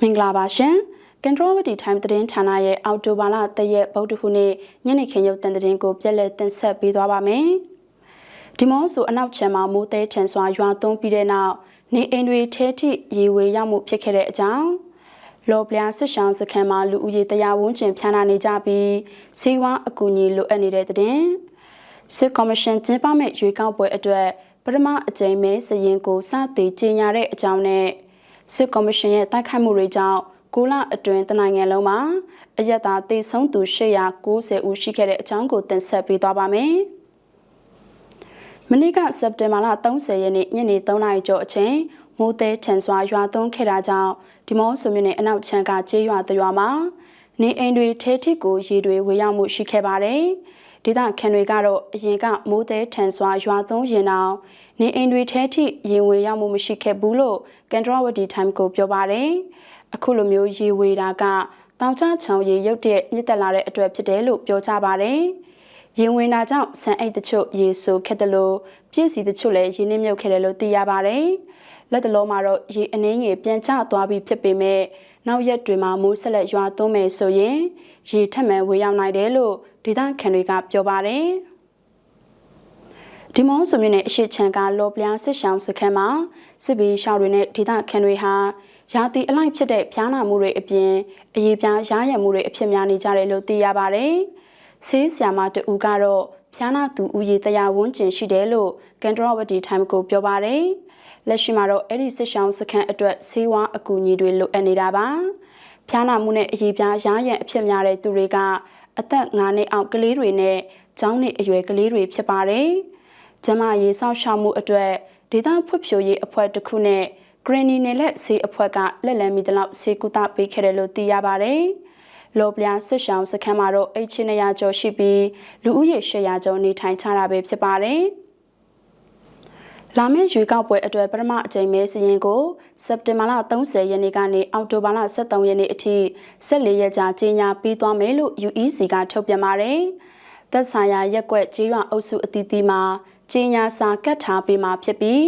မင်္ဂလာပါရှင်ကန်ထရိုဝတီ time သတင်းဌာနရဲ့အော်တိုဘာလတရက်ဗုဒ္ဓဟူးနေ့ညနေခင်းရုပ်သံသတင်းကိုပြက်လက်တင်ဆက်ပေးသွားပါမယ်ဒီမောဆိုအနောက်ချမ်းမှာမိုးသေးထန်စွာရွာသွန်းပြီးတဲ့နောက်နေအိမ်တွေထဲထိရေဝေရောက်မှုဖြစ်ခဲ့တဲ့အကြောင်းလော်ပလျာစစ်ဆောင်စခန်းမှာလူဦးရေတရားဝန်းကျင်ဖျားနာနေကြပြီးစီးဝါအကူအညီလိုအပ်နေတဲ့တဲ့စစ်ကော်မရှင်ကျင်းပမဲ့ရွေးကောက်ပွဲအတွက်ပထမအကြိမ်မဲစရင်ကိုစတင်ကြေညာတဲ့အကြောင်းနဲ့ စစ်ကော်မရှင်ရဲ့တိုက်ခိုက်မှုတွေကြောင့်ကိုလအတွင်းတနိုင်ငံလုံးမှာအယက်သားတေဆုံးသူ890ဦးရှိခဲ့တဲ့အကြောင်းကိုတင်ဆက်ပေးသွားပါမယ်။မနေ့ကစက်တင်ဘာလ30ရက်နေ့ညနေ3နာရီကျော်အချိန်မိုးသေးထန်စွာရွာသွန်းခဲ့တာကြောင့်ဒီမောဆိုမြို့နယ်အနောက်ချမ်းကကျေးရွာတရွာမှာနေအိမ်တွေထဲထိကိုရေတွေဝေရောက်မှုရှိခဲ့ပါတယ်။ ဒေသခံတွေကတော့အရင်ကမိုးသေးထန်စွာရွာသွန်းရင်အောင်နေအိမ်တွေထဲထိရေဝေရောက်မှုမရှိခဲ့ဘူးလို့ကန်ဒရဝတီ time ကိုပြောပါတယ်။အခုလိုမျိုးရေဝေတာကတောင်ချချောင်ရေရုတ်တဲ့မြစ်တက်လာတဲ့အတွက်ဖြစ်တယ်လို့ပြောကြပါတယ်။ရေဝင်တာကြောင့်ဆန်အိတ်တချို့ရေဆိုခက်တယ်လို့ပြည့်စီတချို့လည်းရေနစ်မြုပ်ခဲ့တယ်လို့သိရပါတယ်။လက်တလုံးမှာတော့ရေအနှင်းငယ်ပြန်ကျသွားပြီးဖြစ်ပေမဲ့ နောက်ရက်တွေမှာမိုးဆက်လက်ရွာသွန်းမယ်ဆိုရင်ရေထက်မှန်ဝေရောက်နိုင်တယ်လို့ဒေသခံတွေကပြောပါတယ်။ဒီမောဆိုမြနဲ့အရှိချံကလော်ပလျားစစ်ဆောင်စခန်းမှာစစ်ဘေးရှောင်တွေနဲ့ဒေသခံတွေဟာရာသီအလိုက်ဖြစ်တဲ့ဖျားနာမှုတွေအပြင်အရေးပြားရားရံမှုတွေအဖြစ်များနေကြတယ်လို့သိရပါတယ်။ဆေးဆရာမတူကတော့ဖျားနာသူဦးရေတရားဝန်းကျင်ရှိတယ်လို့ကန်ဒရဝတီ time ကိုပြောပါတယ်။ လက်ရှိမှာတော့အဲ့ဒီစစ်ဆောင်စခန်းအတွက်ဆေးဝါးအကူအညီတွေလိုအပ်နေတာပါ။ဖျားနာမှုနဲ့အရေးပြားရားရံအဖြစ်များတဲ့သူတွေကအသက်9နှစ်အောက်ကလေးတွေနဲ့ကျောင်းနေအရွယ်ကလေးတွေဖြစ်ပါတယ်။ကျမရေးဆောင်ရှောက်မှုအတွက်ဒေသဖွံ့ဖြိုးရေးအဖွဲ့တစ်ခုနဲ့ဂရင်းနီနယ်လက်ဆေးအဖွဲ့ကလက်လံမီတလောက်ဆေးကုသပေးခဲ့တယ်လို့သိရပါတယ်။လော်ပလျာဆွရှောင်းစခန်းမှာတော့အိတ်ချင်း200ကျော်ရှိပြီးလူဦးရေ800ကျော်နေထိုင်ကြတာပဲဖြစ်ပါတယ်။ လာမယ့်ရွေးကောက်ပွဲအတွက်ပထမအကြိမ်မဲစရင်ကိုစက်တင်ဘာလ30ရက်နေ့ကနေအောက်တိုဘာလ23ရက်နေ့အထိ14ရက်ကြာကြီးညာပြီးသွားမယ်လို့ UEC ကထုတ်ပြန်ပါတယ်။သက်ဆိုင်ရာရက်ကွက်ကြေးရွာအုပ်စုအသီးသီးမှာကြီးညာစာကတ်ထားပေးမှာဖြစ်ပြီး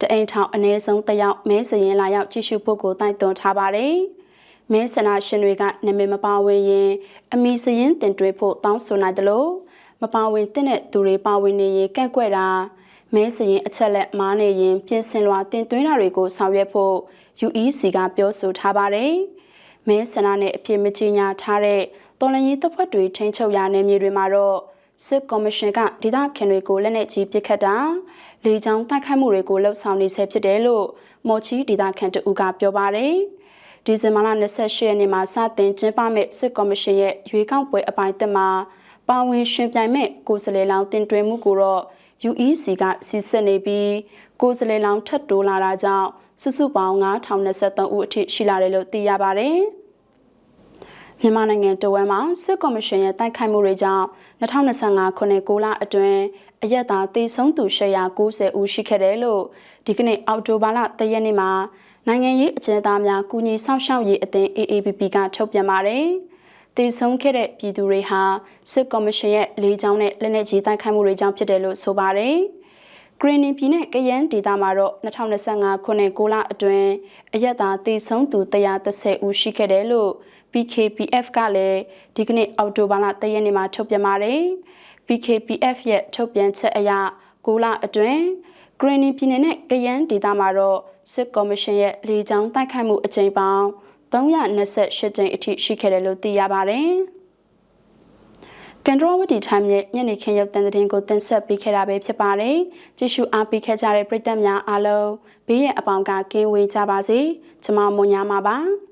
တအိမ်ထောင်အနည်းဆုံးတယောက်မဲစရင်လာရောက်ကြည့်ရှုဖို့ကိုတိုက်တွန်းထားပါတယ်။မဲဆန္ဒရှင်တွေကနာမည်မပါဝင်ရင်အမိစရင်တင်သွင်းဖို့တောင်းဆိုနိုင်တယ်လို့မပါဝင်တဲ့သူတွေပါဝင်နေရင်ကန့်ကွက်တာ မဲစရင်အချက်လက်မားနေရင်ပြင်ဆင်လွှာတင်သွင်းတာတွေကိုဆောင်ရွက်ဖို့ UEC ကပြောဆိုထားပါတယ်။မဲဆန္ဒနဲ့အပြည့်မကြီးညာထားတဲ့တော်လန်ရေးတပ်ဖွဲ့တွေထိန်းချုပ်ရာနယ်မြေတွေမှာတော့စစ်ကော်မရှင်ကဒေသခံတွေကိုလက်နက်ကြီးပစ်ခတ်တာလေကြောင်းတိုက်ခိုက်မှုတွေကိုလှုပ်ဆောင်နေဆဲဖြစ်တယ်လို့မော်ချီဒေသခံတဦးကပြောပါတယ်။ဒီဇင်ဘာလ28ရက်နေ့မှာစတင်ကျင်းပမဲ့စစ်ကော်မရှင်ရဲ့ရွေးကောက်ပွဲအပိုင်းသက်မှာပါဝင်ရှင်ပြိုင်မဲ့ကိုယ်စားလှယ်လောင်းတင်သွင်းမှုကိုတော့ UEC ကစီစစ်နေပြီးကိုယ်စားလှယ်လောင်းထပ်တိုးလာတာကြောင့်စုစုပေါင်း9023ဦးအထိရှိလာတယ်လို့သိရပါတယ်။မြန်မာနိုင်ငံတဝမ်းမှာစစ်ကော်မရှင်ရဲ့တိုက်ခိုက်မှုတွေကြောင့်2025ခုနှစ်6လအတွင်းအရက်သားသေဆုံးသူ890ဦးရှိခဲ့တယ်လို့ဒီကနေ့အောက်တိုဘာလ3ရက်နေ့မှာနိုင်ငံရေးအကျဉ်းသားများကူညီဆောင်ရှောက်ရေးအသင်း AAPP ကထုတ်ပြန်ပါတယ်။ သေဆုံးခဲ့တဲ့ပြည်သူတွေဟာစစ်ကော်မရှင်ရဲ့လေးချောင်းနဲ့လက်နက်ကြီးတိုက်ခိုက်မှုတွေကြောင့်ဖြစ်တယ်လို့ဆိုပါတယ်။ဂရင်းနီပြည်နဲ့ကရန်ဒေတာမှာတော့2025ခုနှစ်6လအတွင်းအရက်သားသေဆုံးသူ130ဦးရှိခဲ့တယ်လို့ PKPF ကလည်းဒီကနေ့အောက်တိုဘာလ3ရက်နေ့မှာထုတ်ပြန်ပါတယ်။ PKPF ရဲ့ထုတ်ပြန်ချက်အရ9လအတွင်းဂရင်းနီပြည်နယ်နဲ့ကယန်းဒေသမှာတော့စစ်ကော်မရှင်ရဲ့လေကြောင်းတိုက်ခိုက်မှုအကြိမ်ပေါင်း 328ကြိမ်အထိရှိခဲ့တယ်လို့သိရပါတယ်။ကန်ဒရဝတီ time ရဲ့ညနေခင်းရုပ်သံသတင်းကိုတင်ဆက်ပေးခဲ့တာပဲဖြစ်ပါတယ်။ကြည့်ရှုအားပေးခဲ့ကြတဲ့ပရိသတ်များအားလုံးဘေးရန်အပေါင်းကကင်းဝေးကြပါစေ။ကျွန်မမွန်ညာမှာပါ။